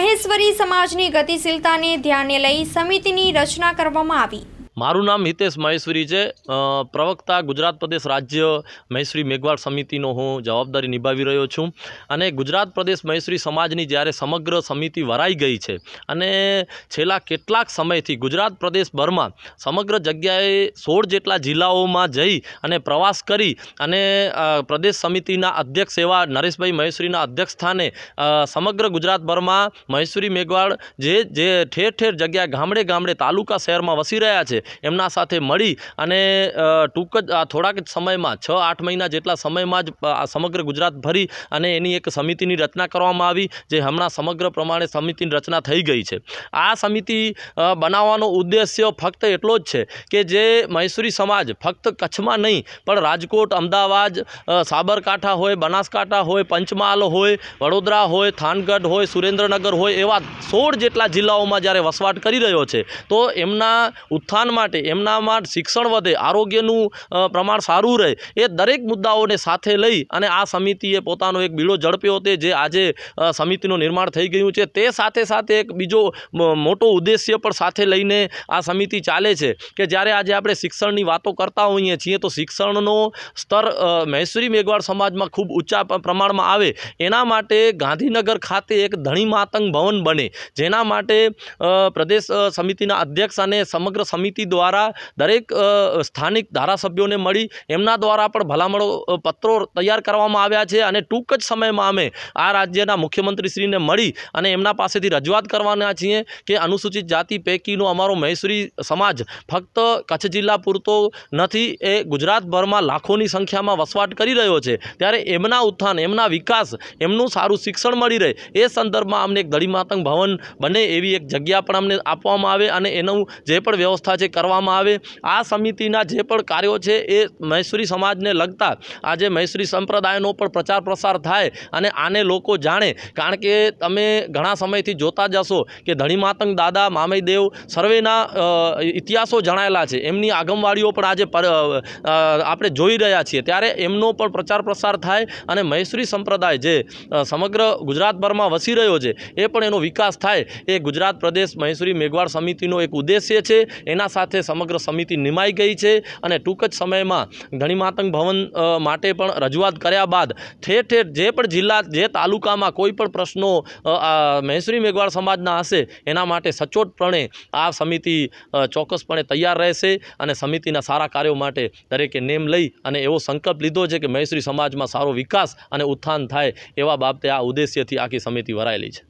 મહેશ્વરી સમાજની ગતિશીલતાને ધ્યાને લઈ સમિતિની રચના કરવામાં આવી. મારું નામ હિતેશ મહેશ્વરી છે. પ્રવક્તા ગુજરાત પ્રદેશ રાજ્ય મહેશ્વરી મેઘવાળ સમિતિનો હું જવાબદારી નિભાવી રહ્યો છું. અને ગુજરાત પ્રદેશ મહેશ્વરી સમાજની જ્યારે સમગ્ર સમિતિ વરાઈ ગઈ છે અને છેલ્લા કેટલાક સમયથી ગુજરાત પ્રદેશભરમાં સમગ્ર જગ્યાએ સોળ જેટલા જિલ્લાઓમાં જઈ અને પ્રવાસ કરી અને પ્રદેશ સમિતિના અધ્યક્ષ એવા નરેશભાઈ મહેશ્વરીના અધ્યક્ષ સ્થાને સમગ્ર ગુજરાતભરમાં મહેશ્વરી મેઘવાળ જે જે ઠેર ઠેર જગ્યા ગામડે ગામડે તાલુકા શહેરમાં વસી રહ્યા છે એમના સાથે મળી અને ટૂંક જ થોડાક જ સમયમાં, છ, આઠ મહિના જેટલા સમયમાં જ સમગ્ર ગુજરાત ભરી અને એની એક સમિતિની રચના કરવામાં આવી, જે હમણાં સમગ્ર પ્રમાણે સમિતિની રચના થઈ ગઈ છે. આ સમિતિ બનાવવાનો ઉદ્દેશ્ય ફક્ત એટલો જ છે કે જે મૈસૂરી સમાજ ફક્ત કચ્છમાં નહીં, પણ રાજકોટ, અમદાવાદ સાબરકાંઠા હોય, બનાસકાંઠા હોય, પંચમહાલ હોય, વડોદરા હોય, થાનગઢ હોય, સુરેન્દ્રનગર હોય, એવા સોળ જેટલા જિલ્લાઓમાં જ્યારે વસવાટ કરી રહ્યો છે, તો એમના ઉત્થાન માટે એમનામાં શિક્ષણ વધે, આરોગ્યનું પ્રમાણ સારું રહે, એ દરેક મુદ્દાઓને સાથે લઈ અને આ સમિતિએ પોતાનો એક બીડો ઝડપ્યો તે જે આજે સમિતિનું નિર્માણ થઈ ગયું છે, તે સાથે સાથે એક બીજો મોટો ઉદ્દેશ્ય પણ સાથે લઈને આ સમિતિ ચાલે છે કે જ્યારે આજે આપણે શિક્ષણની વાતો કરતા હોઈએ છીએ તો શિક્ષણનો સ્તર મહેસૂરી મેઘવાળ સમાજમાં ખૂબ ઊંચા પ્રમાણમાં આવે. એના માટે ગાંધીનગર ખાતે એક ધણી માતંગ ભવન બને, જેના માટે પ્રદેશ સમિતિના અધ્યક્ષ અને સમગ્ર સમિતિ દ્વારા દરેક સ્થાનિક ધારાસભ્યોને મળી એમના દ્વારા પણ ભલામણો પત્રો તૈયાર કરવામાં આવ્યા છે અને ટૂંક જ સમયમાં અમે આ રાજ્યના મુખ્યમંત્રીશ્રીને મળી અને એમના પાસેથી રજૂઆત કરવાના છીએ કે અનુસૂચિત જાતિ પૈકીનો અમારો મહેસૂરી સમાજ ફક્ત કચ્છ જિલ્લા પૂરતો નથી, એ ગુજરાતભરમાં લાખોની સંખ્યામાં વસવાટ કરી રહ્યો છે. ત્યારે એમના ઉત્થાન, એમના વિકાસ, એમનું સારું શિક્ષણ મળી રહે એ સંદર્ભમાં અમને એક દળીમાતંગ ભવન બને એવી એક જગ્યા પણ અમને આપવામાં આવે અને એનું જે પણ વ્યવસ્થા છે કરવામાં આવે. આ સમિતિના જે પણ કાર્યો છે એ મહેસૂરી સમાજને લગતા આજે મૈસૂરી સંપ્રદાયનો પણ પ્રચાર પ્રસાર થાય અને આને લોકો જાણે. કારણ કે તમે ઘણા સમયથી જોતા જશો કે ધણીમાતંગ દાદા મામઈદેવ સર્વેના ઇતિહાસો જણાયેલા છે. એમની આગમવાડીઓ પણ આજે આપણે જોઈ રહ્યા છીએ. ત્યારે એમનો પણ પ્રચાર પ્રસાર થાય અને મહેસૂરી સંપ્રદાય જે સમગ્ર ગુજરાતભરમાં વસી રહ્યો છે, એ પણ એનો વિકાસ થાય. એ ગુજરાત પ્રદેશ મૈસૂરી મેઘવાડ સમિતિનો એક ઉદ્દેશ્ય છે. એના સાથે સમગ્ર સમિતિ નિમાઈ ગઈ છે અને ટૂંક જ સમયમાં ધણીમાતંગ ભવન માટે પણ રજૂઆત કર્યા બાદ ઠેર ઠેર જે પણ જિલ્લા, જે તાલુકામાં કોઈ પણ પ્રશ્નો મહેસૂરી મેઘવાળ સમાજના હશે, એના માટે સચોટપણે આ સમિતિ ચોક્કસપણે તૈયાર રહેશે અને સમિતિના સારા કાર્યો માટે દરેકે નેમ લઈ અને એવો સંકલ્પ લીધો છે કે મહેસૂરી સમાજમાં સારો વિકાસ અને ઉત્થાન થાય એવા બાબતે આ ઉદ્દેશ્યથી આખી સમિતિ વરાયેલી છે.